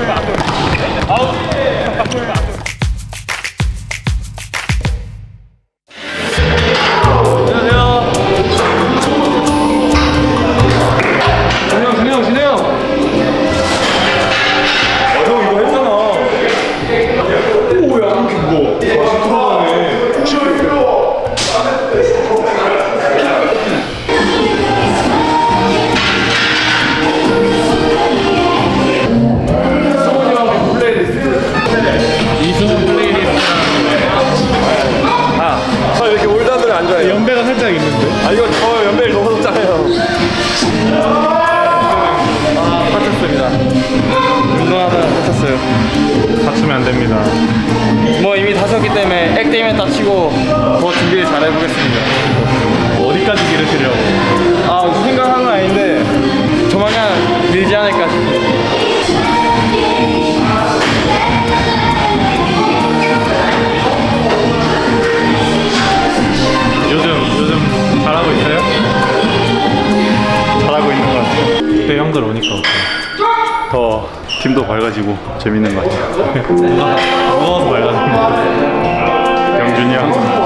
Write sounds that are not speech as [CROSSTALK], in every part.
Yeah. 잘 해보겠습니다. 어디까지 기르시려고? 아 생각한 건 아닌데 조만간 밀지 않을까 싶어요. 요즘 요즘 잘하고 있어요? 잘하고 있는 것 같아요. 그때 형들 오니까 어때요? 더 팀도 밝아지고 재밌는 것 같아요. 무거워서 것 같아요. 영준이 형.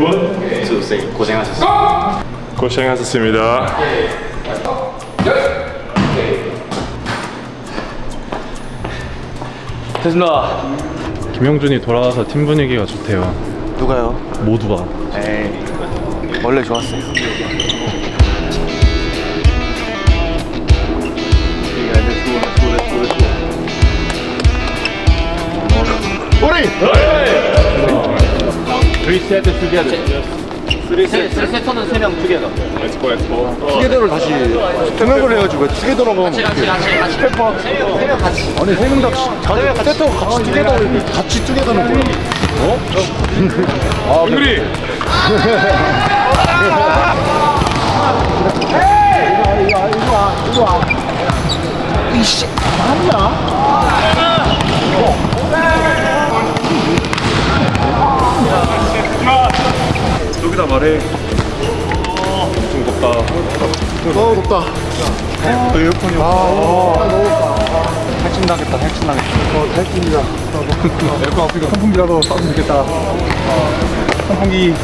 To say 고생하셨습니다. 고생하셨습니다. 됐습니다. 김영준이 돌아와서 팀 분위기가 좋대요. 누가요? 모두가. 에이 원래 좋았어요 세터는 세명 투게더. 투게더를 다시 생각을 해가지고 투게더라고 하면 어떡해. 페퍼. 세명 같이. 아니 세명다 세터 같이. 투게더 같이 투게더는 뭐야. 어? 아 우리! 여 [LAUGHS] 기다 말해. 좀 덥다. 어 덥다 또 에어컨이 없어. 탈진 나겠다 탈진 나겠다 어 탈진이다 [LAUGHS] 에어컨 없으니까 선풍기라도 쏴면 좋겠다 선풍기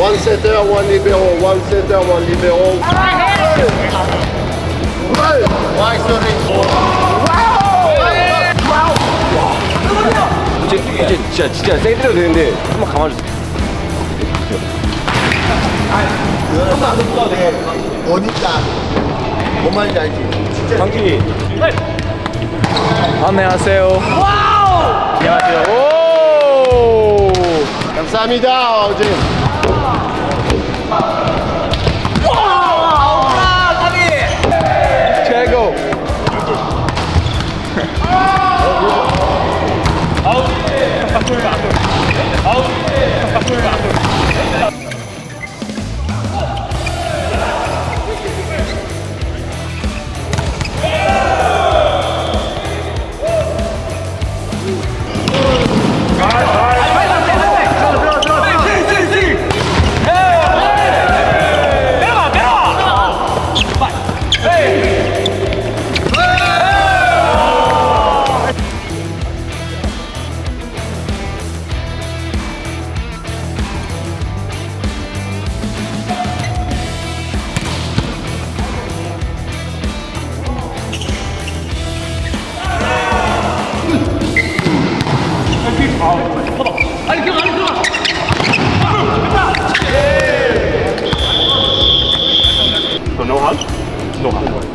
One setter, one libéro, one setter, one libéro. 이제 이제 진짜 진짜 세드려도 되는데 한번 감아주세요 Bonita. 뭔 말인지 알지? 장기 안녕하세요. 와우. 안녕하세요. 오. 감사합니다. 어제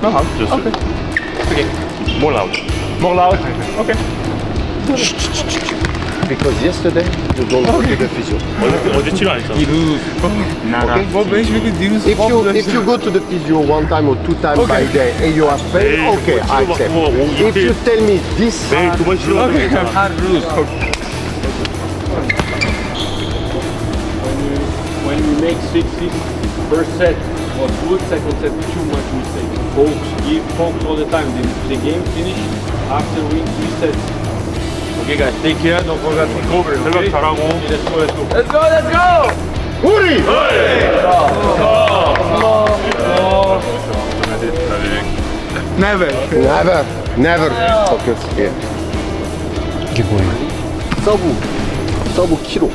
No? Just okay. okay. More loud. More loud. Okay. Because yesterday you go okay. to the physio. okay. If you if you go to the physio one time or two times okay. by day and you are pain, okay, I accept. If you tell me this, okay, hard rules. When we make 60 first set was good, second set too much mistake. Focus, give focus all the time. The, the game finish after we three sets. Okay guys, take care, don't forget to cover, okay? 잘하고. Okay, let's go, let's go. Let's go, let's go! Uri! Never. Never, never focus here. 이게 뭐예요? 서브 서브 키로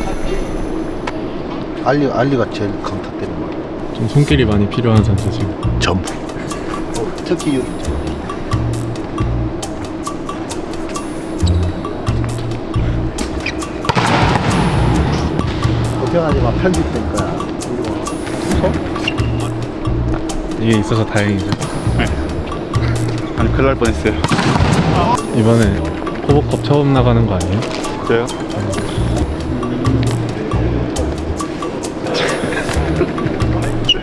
알리 알리가 제일 강타 때리는 거좀 손길이 많이 필요한 선수 지금. 전부 특히 유- 걱정하지 마 편집될 거야 이게 있어서 다행이죠. 아니 큰일 날 뻔했어요. 이번에 호버컵 처음 나가는 거 아니에요? 저요?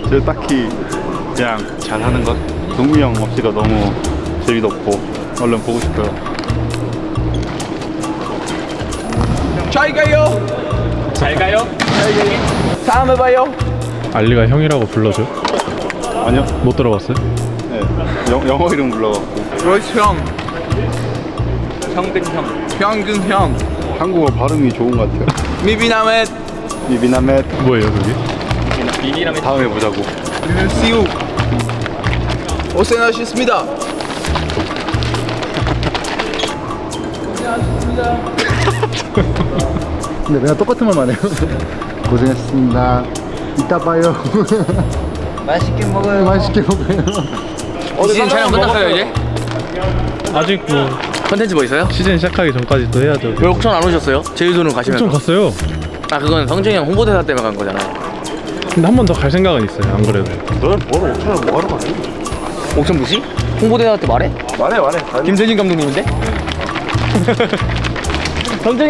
저 딱히 그냥 잘하는 것. 동미 형 없이가 너무 재미도 없고 얼른 보고 싶어요. 잘 가요! 잘 가요? 다음에 봐요. 알리가 형이라고 불러줘? 아니요. 못 들어봤어요? 네. 영, 영어 이름 불러갖고. 로이스 형. 형근 형. 형근 형. 한국어 발음이 좋은 것 같아요. 미비나멧. 미비나멧 뭐예요 그게? 다음에 보자고. 시우. 고생하셨습니다. 근데 맨날 똑같은 말만 해요 고생했습니다 이따 봐요 맛있게 먹어요. 맛있게 먹어요 시즌 촬영 끝났어요 이제? 아직 뭐 컨텐츠 뭐 있어요? 시즌 시작하기 전까지 또 해야죠. 왜 옥천 안 오셨어요? 제주도는 가시면서. 좀 갔어요. 아 그건 성준이 형 홍보대사 때문에 간 거잖아요. 근데 한 번 더 갈 생각은 있어요. 안 그래도. 너는 뭐로 옥천을 뭐하러 가니? 옥천 무시? 홍보대사 때 말해? 말해 말해. 김세진 감독님인데? [LAUGHS]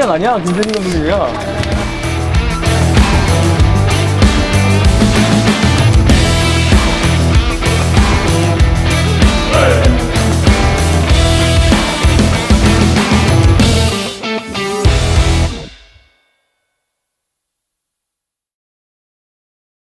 형 아니야? 김세진 감독님이야.